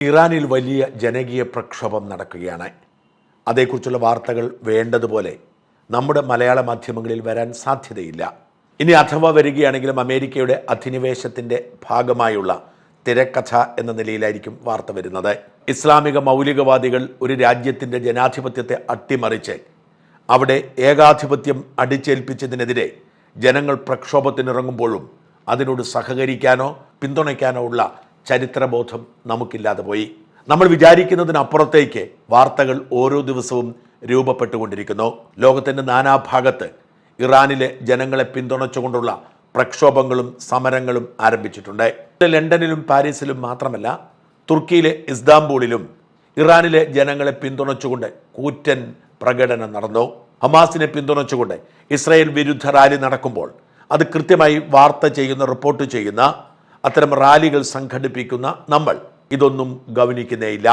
ഇറാനിൽ വലിയ ജനകീയ പ്രക്ഷോഭം നടക്കുകയാണ്. അതേക്കുറിച്ചുള്ള വാർത്തകൾ വേണ്ടതുപോലെ നമ്മുടെ മലയാള മാധ്യമങ്ങളിൽ വരാൻ സാധ്യതയില്ല. ഇനി അഥവാ വരികയാണെങ്കിലും അമേരിക്കയുടെ അധിനിവേശത്തിന്റെ ഭാഗമായുള്ള തിരക്കഥ എന്ന നിലയിലായിരിക്കും വാർത്ത വരുന്നത്. ഇസ്ലാമിക മൗലികവാദികൾ ഒരു രാജ്യത്തിന്റെ ജനാധിപത്യത്തെ അട്ടിമറിച്ച് അവിടെ ഏകാധിപത്യം അടിച്ചേൽപ്പിച്ചതിനെതിരെ ജനങ്ങൾ പ്രക്ഷോഭത്തിനിറങ്ങുമ്പോഴും അതിനോട് സഹകരിക്കാനോ പിന്തുണയ്ക്കാനോ ഉള്ള ചരിത്രബോധം നമുക്കില്ലാതെ പോയി. നമ്മൾ വിചാരിക്കുന്നതിനപ്പുറത്തേക്ക് വാർത്തകൾ ഓരോ ദിവസവും രൂപപ്പെട്ടുകൊണ്ടിരിക്കുന്നു. ലോകത്തിന്റെ നാനാഭാഗത്ത് ഇറാനിലെ ജനങ്ങളെ പിന്തുണച്ചുകൊണ്ടുള്ള പ്രക്ഷോഭങ്ങളും സമരങ്ങളും ആരംഭിച്ചിട്ടുണ്ട്. ലണ്ടനിലും പാരീസിലും മാത്രമല്ല തുർക്കിയിലെ ഇസ്താംബൂളിലും ഇറാനിലെ ജനങ്ങളെ പിന്തുണച്ചുകൊണ്ട് കൂറ്റൻ പ്രകടനം നടന്നു. ഹമാസിനെ പിന്തുണച്ചുകൊണ്ട് ഇസ്രായേൽ വിരുദ്ധ റാലി നടക്കുമ്പോൾ അത് കൃത്യമായി വാർത്ത ചെയ്യുന്ന റിപ്പോർട്ട് ചെയ്യുന്ന അത്തരം റാലികൾ സംഘടിപ്പിക്കുന്ന നമ്മൾ ഇതൊന്നും ഗവനിക്കുന്നേയില്ല.